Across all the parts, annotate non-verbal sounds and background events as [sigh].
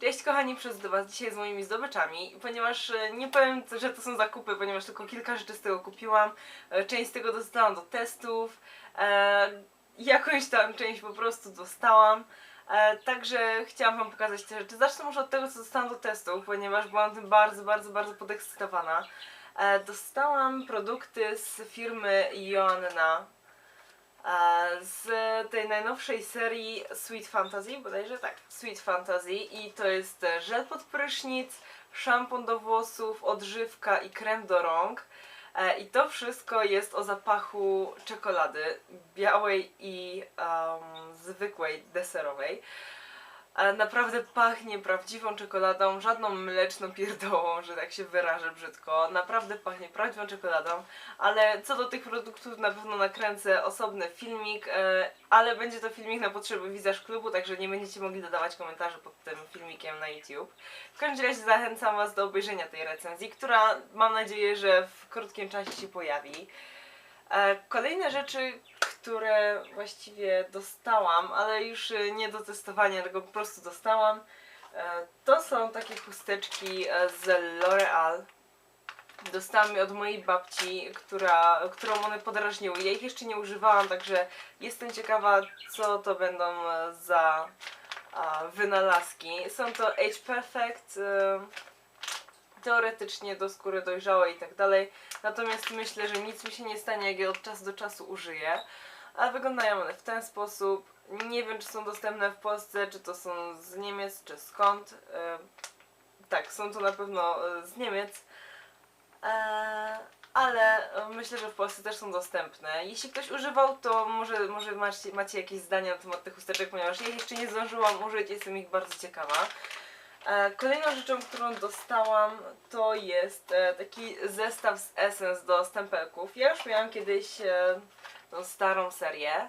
Cześć kochani, przyszedł do Was dzisiaj z moimi zdobyczami, ponieważ e, nie powiem, że to są zakupy, ponieważ tylko kilka rzeczy z tego kupiłam. E, Część z tego dostałam do testów, e, jakąś tam część po prostu dostałam. Także chciałam Wam pokazać te rzeczy. Zacznę może od tego, co dostałam do testów, ponieważ byłam tym bardzo, bardzo, bardzo podekscytowana. Dostałam produkty z firmy Joanna. Z tej najnowszej serii Sweet Fantasy, bodajże tak, Sweet Fantasy i to jest żel pod prysznic, szampon do włosów, odżywka i krem do rąk. E, I to wszystko jest o zapachu czekolady białej i em, zwykłej deserowej. E, Naprawdę pachnie prawdziwą czekoladą, żadną mleczną pierdołą, że tak się wyrażę brzydko. Naprawdę pachnie prawdziwą czekoladą, ale co do tych produktów na pewno nakręcę osobny filmik, e, ale będzie to filmik na potrzeby Wizaż Klubu, także nie będziecie mogli dodawać komentarzy pod tym filmikiem na YouTube. W każdym razie zachęcam Was do obejrzenia tej recenzji, która mam nadzieję, że w krótkim czasie się pojawi. E, Kolejne rzeczy, które właściwie dostałam, ale już e, nie do testowania, tylko po prostu dostałam, e, to są takie chusteczki e, z L'Oreal. Dostałam je od mojej babci, która, którą one podrażniły. Ja ich jeszcze nie używałam, także jestem ciekawa, co to będą e, za wynalazki. Są to Age Perfect, teoretycznie do skóry dojrzałej i tak dalej. Natomiast myślę, że nic mi się nie stanie, jak je od czasu do czasu użyję. A wyglądają one w ten sposób. Nie wiem, czy są dostępne w Polsce, czy to są z Niemiec, czy skąd. E, tak, są to na pewno e, z Niemiec. E, ale myślę, że w Polsce też są dostępne. Jeśli ktoś używał, to może, może macie, macie jakieś zdania na temat tych chusteczek, ponieważ ja jeszcze nie zdążyłam użyć, jestem ich bardzo ciekawa. E, Kolejną rzeczą, którą dostałam, to jest e, taki zestaw z Essence do stempelków. Ja już miałam kiedyś e, tą starą serię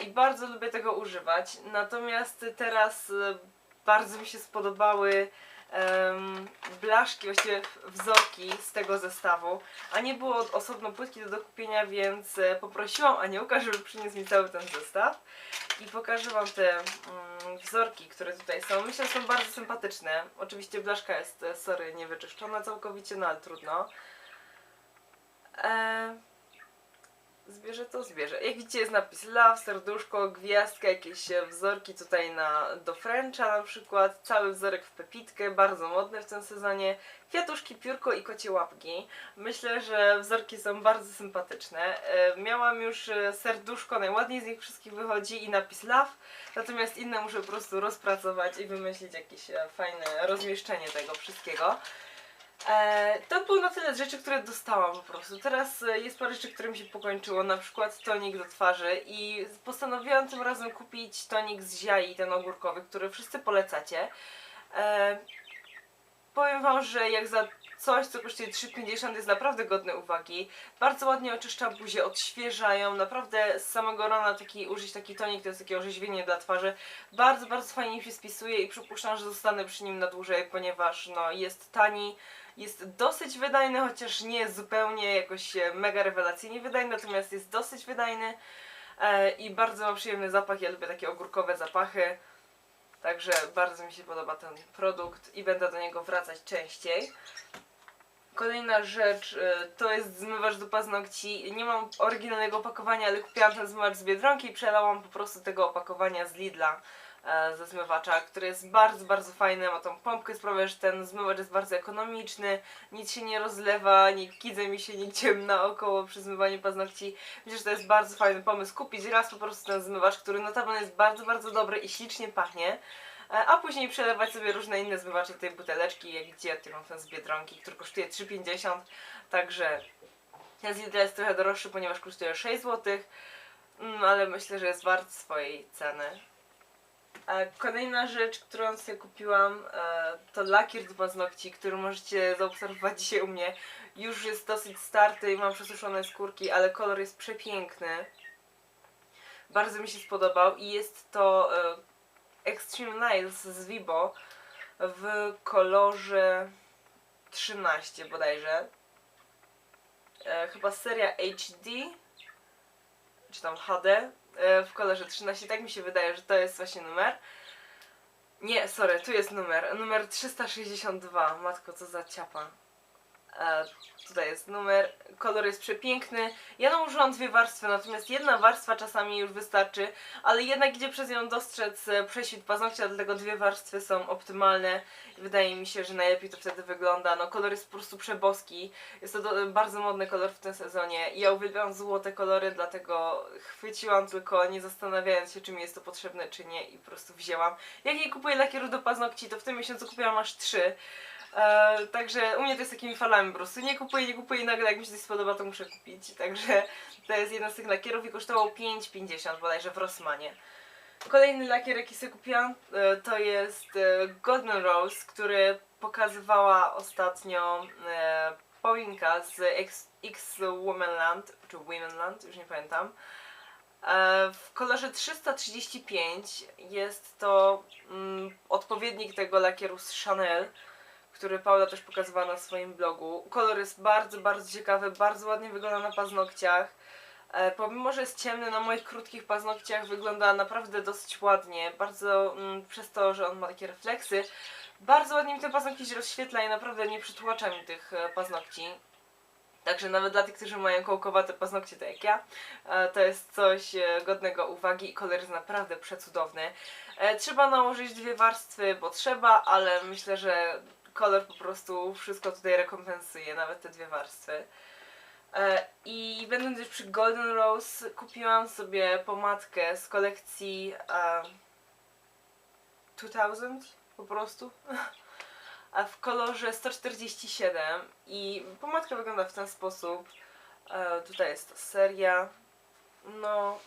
i bardzo lubię tego używać. Natomiast teraz bardzo mi się spodobały em, blaszki, właściwie wzorki z tego zestawu, a nie było osobno płytki do dokupienia, więc e, poprosiłam Aniołka, żeby przyniósł mi cały ten zestaw i pokażę Wam te mm, wzorki, które tutaj są. Myślę, że są bardzo sympatyczne. Oczywiście blaszka jest, e, sorry, niewyczyszczona całkowicie, no ale trudno. E, Zbierze to zbierze. Jak widzicie jest napis love, serduszko, gwiazdka, jakieś e, wzorki tutaj na, do Frencha na przykład, cały wzorek w pepitkę, bardzo modny w tym sezonie, kwiatuszki, piórko i kocie łapki. Myślę, że wzorki są bardzo sympatyczne. E, miałam już e, serduszko, najładniej z nich wszystkich wychodzi i napis love, natomiast inne muszę po prostu rozpracować i wymyślić jakieś fajne rozmieszczenie tego wszystkiego. E, to było na tyle rzeczy, które dostałam po prostu. Teraz e, jest parę rzeczy, które mi się pokończyło, na przykład tonik do twarzy i postanowiłam tym razem kupić tonik z ziai, ten ogórkowy, który wszyscy polecacie. E, powiem Wam, że jak za coś, co kosztuje 3,50 jest naprawdę godne uwagi. Bardzo ładnie oczyszcza buzię, odświeżają. Naprawdę z samego rana taki, użyć taki tonik to jest takie orzeźwienie dla twarzy. Bardzo, bardzo fajnie się spisuje i przypuszczam, że zostanę przy nim na dłużej, ponieważ no, jest tani. Jest dosyć wydajny, chociaż nie zupełnie jakoś mega rewelacyjnie wydajny, natomiast jest dosyć wydajny e, i bardzo ma przyjemny zapach. Ja lubię takie ogórkowe zapachy. Także bardzo mi się podoba ten produkt i będę do niego wracać częściej. Kolejna rzecz y, to jest zmywacz do paznokci. Nie mam oryginalnego opakowania, ale kupiłam ten zmywacz z Biedronki i przelałam po prostu tego opakowania z Lidla e, ze zmywacza, który jest bardzo, bardzo fajny. Ma tą pompkę, sprawia, że ten zmywacz jest bardzo ekonomiczny, nic się nie rozlewa, nie kidze mi się nigdzie naokoło przy zmywaniu paznokci. Myślę, że to jest bardzo fajny pomysł. Kupić raz po prostu ten zmywacz, który notabene jest bardzo, bardzo dobry i ślicznie pachnie. E, A później przelewać sobie różne inne zmywacze tej buteleczki, jak gdzie ja mam ten z Biedronki, który kosztuje 3,50. Także ten z jest trochę droższy, ponieważ kosztuje 6 zł. Mm, ale myślę, że jest wart swojej ceny. E, Kolejna rzecz, którą sobie kupiłam, e, to lakier do paznokci, który możecie zaobserwować dzisiaj u mnie. Już jest dosyć starty i mam przesuszone skórki, ale kolor jest przepiękny. Bardzo mi się spodobał i jest to Extreme Nails z Vibo w kolorze 13 bodajże. E, chyba seria HD czy tam HD e, w kolorze 13, tak mi się wydaje, że to jest właśnie numer. Nie, sorry, tu jest numer. Numer 362. Matko, co za ciapa. E, tutaj jest numer. Kolor jest przepiękny. Ja nałożyłam dwie warstwy, natomiast jedna warstwa czasami już wystarczy, ale jednak idzie przez nią dostrzec e, prześwit paznokcia, dlatego dwie warstwy są optymalne. Wydaje mi się, że najlepiej to wtedy wygląda. No, kolor jest po prostu przeboski. Jest to bardzo modny kolor w tym sezonie. Ja uwielbiam złote kolory, dlatego chwyciłam tylko, nie zastanawiając się, czy mi jest to potrzebne, czy nie, i po prostu wzięłam. Jak nie kupuję lakierów do paznokci, to w tym miesiącu kupiłam aż trzy. E, także u mnie to jest takimi falami po prostu. Nie kupuję, nie kupuję i nagle jak mi się coś spodoba, to muszę kupić. Także to jest jeden z tych lakierów i kosztował 5,50 bodajże w Rossmanie. Kolejny lakier, jaki sobie kupiłam, e, to jest e, Golden Rose, który pokazywała ostatnio e, Paulinka z X, X Womanland, czy Womenland, już nie pamiętam. W kolorze 335 jest to mm, odpowiednik tego lakieru z Chanel, który Paula też pokazywała na swoim blogu. Kolor jest bardzo, bardzo ciekawy, bardzo ładnie wygląda na paznokciach. E, pomimo, że jest ciemny, na moich krótkich paznokciach wygląda naprawdę dosyć ładnie. Bardzo mm, przez to, że on ma takie refleksy, bardzo ładnie mi ten paznokcie się rozświetla i naprawdę nie przytłacza mi tych e, paznokci. Także nawet dla tych, którzy mają kołkowate paznokcie, tak jak ja, e, to jest coś e, godnego uwagi i kolor jest naprawdę przecudowny. Trzeba nałożyć dwie warstwy, bo trzeba, ale myślę, że kolor po prostu wszystko tutaj rekompensuje, nawet te dwie warstwy. E, I będąc już przy Golden Rose, kupiłam sobie pomadkę z kolekcji e, 2000 po prostu. [laughs] A w kolorze 147 i pomadka wygląda w ten sposób. E, tutaj jest to seria. No,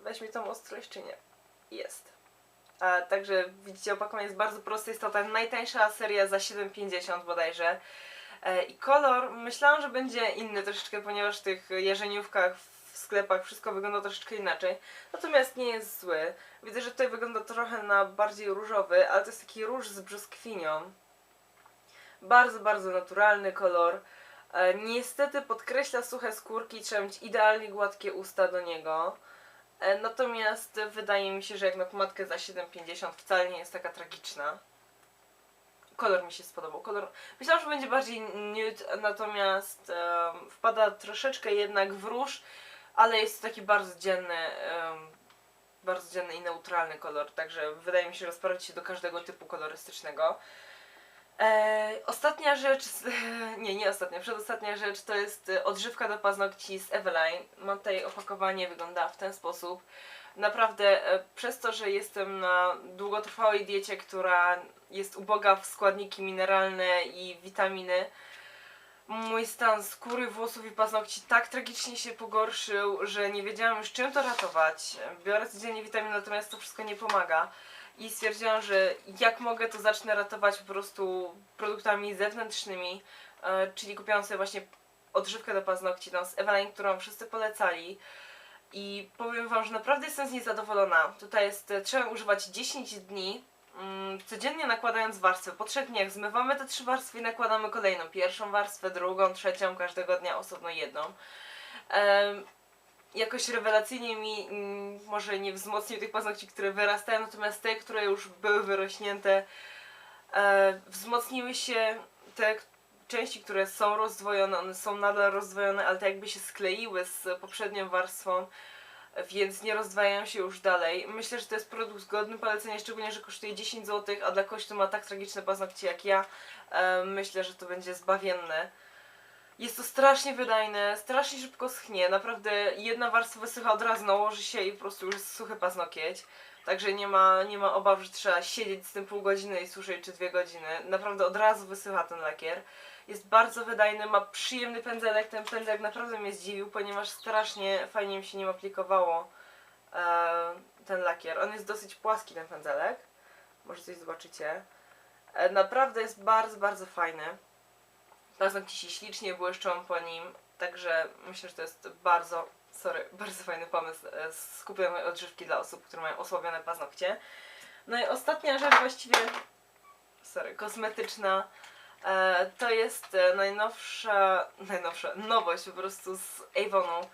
weź mi tą ostrość czy nie? Jest. A, także widzicie, opakowanie jest bardzo proste. Jest to ta najtańsza seria za 7,50 bodajże. E, I kolor myślałam, że będzie inny troszeczkę, ponieważ w tych jarzeniówkach w sklepach wszystko wygląda troszeczkę inaczej. Natomiast nie jest zły. Widzę, że tutaj wygląda trochę na bardziej różowy, ale to jest taki róż z brzoskwinią. Bardzo, bardzo naturalny kolor. E, niestety podkreśla suche skórki, trzeba mieć idealnie gładkie usta do niego. E, natomiast wydaje mi się, że jak na pomadkę za 7,50 wcale nie jest taka tragiczna. Kolor mi się spodobał. Kolor... Myślałam, że będzie bardziej nude, natomiast em, wpada troszeczkę jednak w róż, ale jest to taki bardzo dzienny, em, bardzo dzienny i neutralny kolor, także wydaje mi się, że sprawdzi się do każdego typu kolorystycznego. E, ostatnia rzecz, [laughs] nie, nie ostatnia, przedostatnia rzecz to jest e, odżywka do paznokci z Eveline. Mam tutaj opakowanie, wygląda w ten sposób. Naprawdę e, przez to, że jestem na długotrwałej diecie, która jest uboga w składniki mineralne i witaminy, mój stan skóry, włosów i paznokci tak tragicznie się pogorszył, że nie wiedziałam już czym to ratować. Biorę codziennie witaminy, natomiast to wszystko nie pomaga. I stwierdziłam, że jak mogę, to zacznę ratować po prostu produktami zewnętrznymi. E, czyli kupiłam sobie właśnie odżywkę do paznokci no, z Eveline, którą wszyscy polecali. I powiem Wam, że naprawdę jestem z niej zadowolona. Tutaj jest, e, trzeba używać 10 dni, mm, codziennie nakładając warstwę. Po trzech dniach zmywamy te trzy warstwy i nakładamy kolejną. Pierwszą warstwę, drugą, trzecią, każdego dnia osobno jedną. Jakoś rewelacyjnie mi mm, może nie wzmocnił tych paznokci, które wyrastają, natomiast te, które już były wyrośnięte, e, wzmocniły się te części, które są rozdwojone, one są nadal rozdwojone, ale tak jakby się skleiły z poprzednią warstwą, więc nie rozdwajają się już dalej. Myślę, że to jest produkt godny polecenia, szczególnie, że kosztuje 10 zł, a dla kogoś, ma tak tragiczne paznokcie jak ja, e, myślę, że to będzie zbawienne. Jest to strasznie wydajne, strasznie szybko schnie. Naprawdę jedna warstwa wysycha od razu, nałoży się i po prostu już jest suchy paznokieć. Także nie ma, nie ma obaw, że trzeba siedzieć z tym pół godziny i suszyć czy dwie godziny. Naprawdę od razu wysycha ten lakier. Jest bardzo wydajny, ma przyjemny pędzelek. Ten pędzelek naprawdę mnie zdziwił, ponieważ strasznie fajnie mi się nim aplikowało e, ten lakier. On jest dosyć płaski, ten pędzelek. Może coś zobaczycie. E, naprawdę jest bardzo, bardzo fajny. Paznokcie się ślicznie błyszczą po nim, także myślę, że to jest bardzo, sorry, [laughs] bardzo fajny pomysł e, z kupionej odżywki dla osób, które mają osłabione paznokcie. No i ostatnia rzecz właściwie, sorry, kosmetyczna, e, to jest e, najnowsza, [laughs] najnowsza nowość po prostu z Avonu.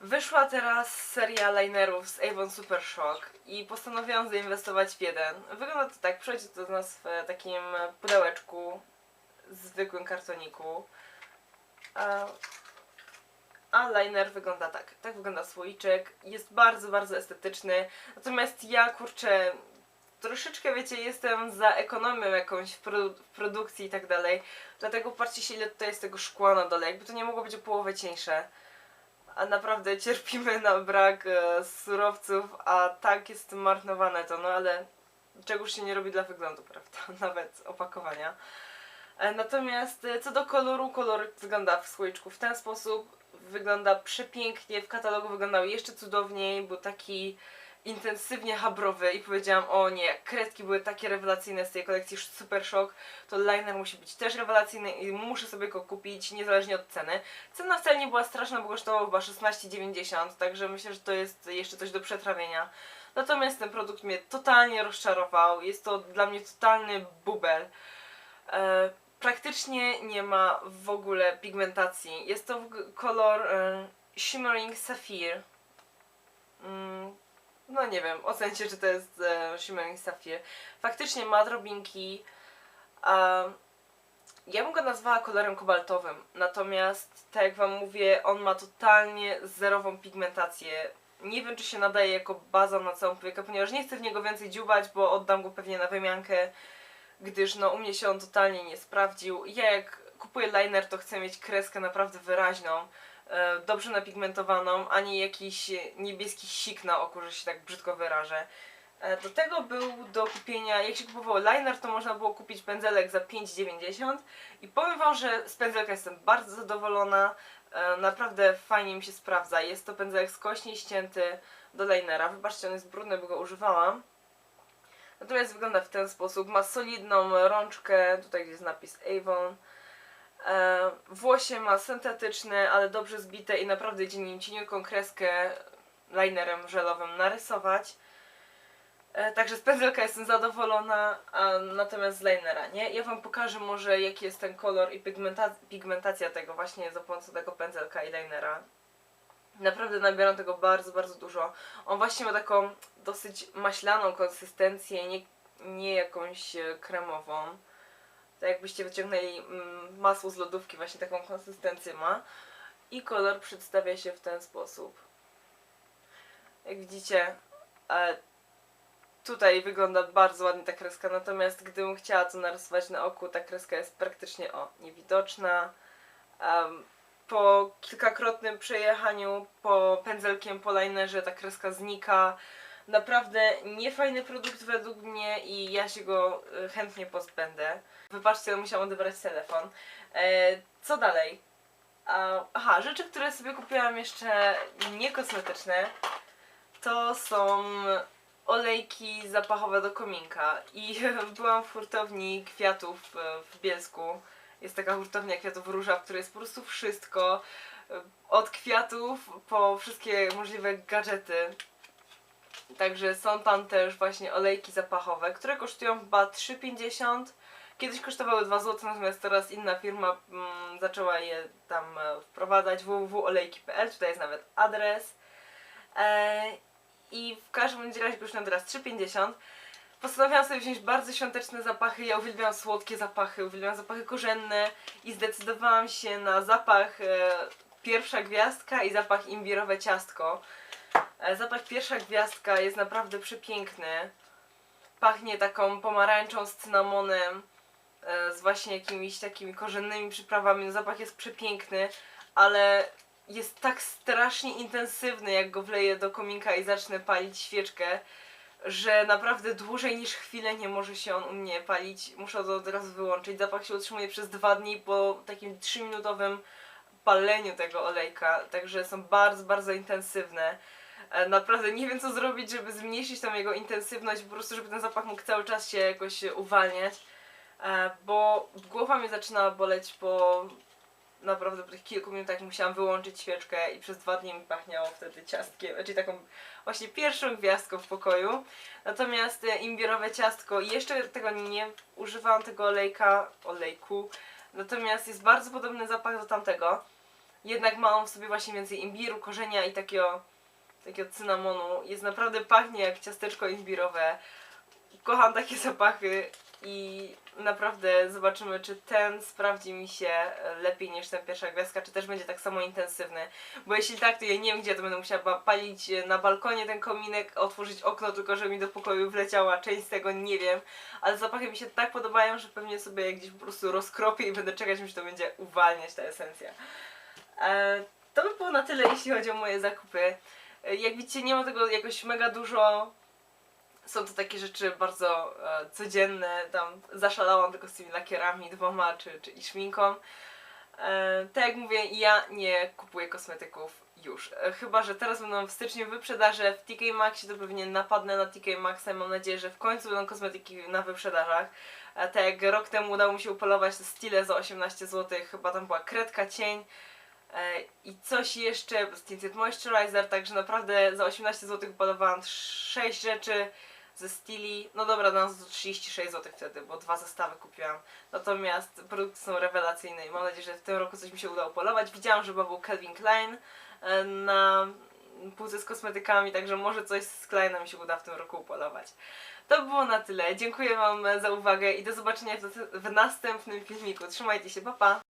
Wyszła teraz seria linerów z Avon Super Shock i postanowiłam zainwestować w jeden. Wygląda to tak, przychodzi to do nas w takim pudełeczku, zwykłym kartoniku. A, liner wygląda tak. Tak wygląda słoiczek. Jest bardzo, bardzo estetyczny. Natomiast ja, kurczę, troszeczkę, wiecie, jestem za ekonomią jakąś w, produ- produkcji i tak dalej. Dlatego patrzcie się, ile tutaj jest tego szkła na dole. Jakby to nie mogło być o połowę cieńsze. A naprawdę [laughs] cierpimy na brak e, surowców, a tak jest marnowane to, no ale czegoś się nie robi dla wyglądu, prawda? [laughs] Nawet opakowania. E, Natomiast e, co do koloru, kolor wygląda w słoiczku w ten sposób. Wygląda przepięknie, w katalogu wyglądał jeszcze cudowniej, był taki intensywnie habrowy i powiedziałam, o nie, kredki były takie rewelacyjne z tej kolekcji Super Shock, to liner musi być też rewelacyjny i muszę sobie go kupić niezależnie od ceny. Cena wcale nie była straszna, bo kosztował chyba 16,90, także myślę, że to jest jeszcze coś do przetrawienia. Natomiast ten produkt mnie totalnie rozczarował, jest to dla mnie totalny bubel. E, praktycznie nie ma w ogóle pigmentacji. Jest to kolor e, Shimmering Sapphire. Mm, no nie wiem, ocencie, czy to jest e, Shimmering Sapphire. Faktycznie ma drobinki. Ja bym go nazwała kolorem kobaltowym. Natomiast, tak jak Wam mówię, on ma totalnie zerową pigmentację. Nie wiem, czy się nadaje jako baza na całą powiekę, ponieważ nie chcę w niego więcej dziubać, bo oddam go pewnie na wymiankę, gdyż no u mnie się on totalnie nie sprawdził. Ja jak kupuję liner, to chcę mieć kreskę naprawdę wyraźną e, dobrze napigmentowaną, a nie jakiś niebieski sik na oku, że się tak brzydko wyrażę. E, Do tego był do kupienia, jak się kupowało liner, to można było kupić pędzelek za 5,90 i powiem Wam, że z pędzelka jestem bardzo zadowolona, E, naprawdę fajnie mi się sprawdza. Jest to pędzelek skośnie ścięty do linera. Wybaczcie, on jest brudny, bo go używałam. Natomiast wygląda w ten sposób. Ma solidną rączkę, tutaj jest napis Avon. E, włosie ma syntetyczne, ale dobrze zbite i naprawdę idzie nim cieniutką kreskę linerem żelowym narysować. E, także z pędzelka jestem zadowolona, a natomiast z linera nie. Ja Wam pokażę może jaki jest ten kolor i pigmenta pigmentacja tego właśnie za pomocą tego pędzelka i linera. Naprawdę nabieram tego bardzo, bardzo dużo. On właśnie ma taką dosyć maślaną konsystencję, nie, nie jakąś e, kremową. Tak jakbyście wyciągnęli mm, masło z lodówki, właśnie taką konsystencję ma. I kolor przedstawia się w ten sposób. Jak widzicie, e, tutaj wygląda bardzo ładnie ta kreska, natomiast gdybym chciała to narysować na oku, ta kreska jest praktycznie o, niewidoczna. Em, po kilkakrotnym przejechaniu po pędzelkiem po linerze ta kreska znika. Naprawdę niefajny produkt według mnie i ja się go e, chętnie pozbędę. Wybaczcie, musiałam odebrać telefon. E, co dalej? Aha, rzeczy, które sobie kupiłam jeszcze niekosmetyczne, to są olejki zapachowe do kominka. I [laughs] byłam w hurtowni kwiatów e, w Bielsku. Jest taka hurtownia kwiatów róża, w której jest po prostu wszystko. e, Od kwiatów po wszystkie możliwe gadżety. Także są tam też właśnie olejki zapachowe, które kosztują chyba 3,50. Kiedyś kosztowały 2 zł, natomiast teraz inna firma mm, zaczęła je tam e, wprowadzać www.olejki.pl, tutaj jest nawet adres. E, I w każdym razie kosztują teraz 3,50. Postanowiłam sobie wziąć bardzo świąteczne zapachy. Ja uwielbiam słodkie zapachy, uwielbiam zapachy korzenne i zdecydowałam się na zapach e, pierwsza gwiazdka i zapach imbirowe ciastko. E, zapach pierwsza gwiazdka jest naprawdę przepiękny. Pachnie taką pomarańczą z cynamonem, e, z właśnie jakimiś takimi korzennymi przyprawami. No, Zapach jest przepiękny, ale jest tak strasznie intensywny, jak go wleję do kominka i zacznę palić świeczkę, że naprawdę dłużej niż chwilę nie może się on u mnie palić. Muszę to od razu wyłączyć. Zapach się utrzymuje przez dwa dni po takim 3-minutowym paleniu tego olejka, także są bardzo, bardzo intensywne. E, Naprawdę nie wiem co zrobić, żeby zmniejszyć tam jego intensywność, po prostu żeby ten zapach mógł cały czas się jakoś uwalniać, e, bo głowa mnie zaczyna boleć po naprawdę po tych kilku minutach musiałam wyłączyć świeczkę i przez dwa dni mi pachniało wtedy ciastkiem, czyli taką właśnie pierwszą gwiazdką w pokoju. Natomiast e, imbierowe ciastko, jeszcze tego nie używałam tego olejka, olejku, natomiast jest bardzo podobny zapach do tamtego. jednak ma on w sobie właśnie więcej imbiru, korzenia i takiego, takiego cynamonu. Jest naprawdę pachnie jak ciasteczko imbirowe. Kocham takie zapachy i naprawdę zobaczymy, czy ten sprawdzi mi się lepiej niż ten pierwsza gwiazdka, czy też będzie tak samo intensywny. Bo jeśli tak, to ja nie wiem gdzie, to będę musiała palić e, na balkonie ten kominek, otworzyć okno, tylko żeby mi do pokoju wleciała część z tego, nie wiem. Ale zapachy mi się tak podobają, że pewnie sobie gdzieś po prostu rozkropię i będę czekać, aż to będzie uwalniać ta esencja. E, to by było na tyle, jeśli chodzi o moje zakupy. E, Jak widzicie, nie ma tego jakoś mega dużo. Są to takie rzeczy bardzo e, codzienne. Tam zaszalałam tylko z tymi lakierami dwoma czy, czy i szminką. E, tak jak mówię, ja nie kupuję kosmetyków już. E, chyba, że teraz będą w styczniu wyprzedaże w TK Maxie, to pewnie napadnę na TK Maxa. Mam nadzieję, że w końcu będą kosmetyki na wyprzedażach. E, tak jak rok temu udało mi się upolować te stile za 18 zł, chyba tam była kredka cień. E, I coś jeszcze, Tinted Moisturizer, także naprawdę za 18 zł upolowałam 6 rzeczy ze Stili. No dobra, za 36 zł wtedy, bo dwa zestawy kupiłam. Natomiast produkty są rewelacyjne i mam nadzieję, że w tym roku coś mi się uda upolować. Widziałam, że był Calvin Klein e, na półce z kosmetykami, także może coś z Kleina mi się uda w tym roku upolować. To było na tyle. Dziękuję Wam za uwagę i do zobaczenia w, w następnym filmiku. Trzymajcie się, pa pa!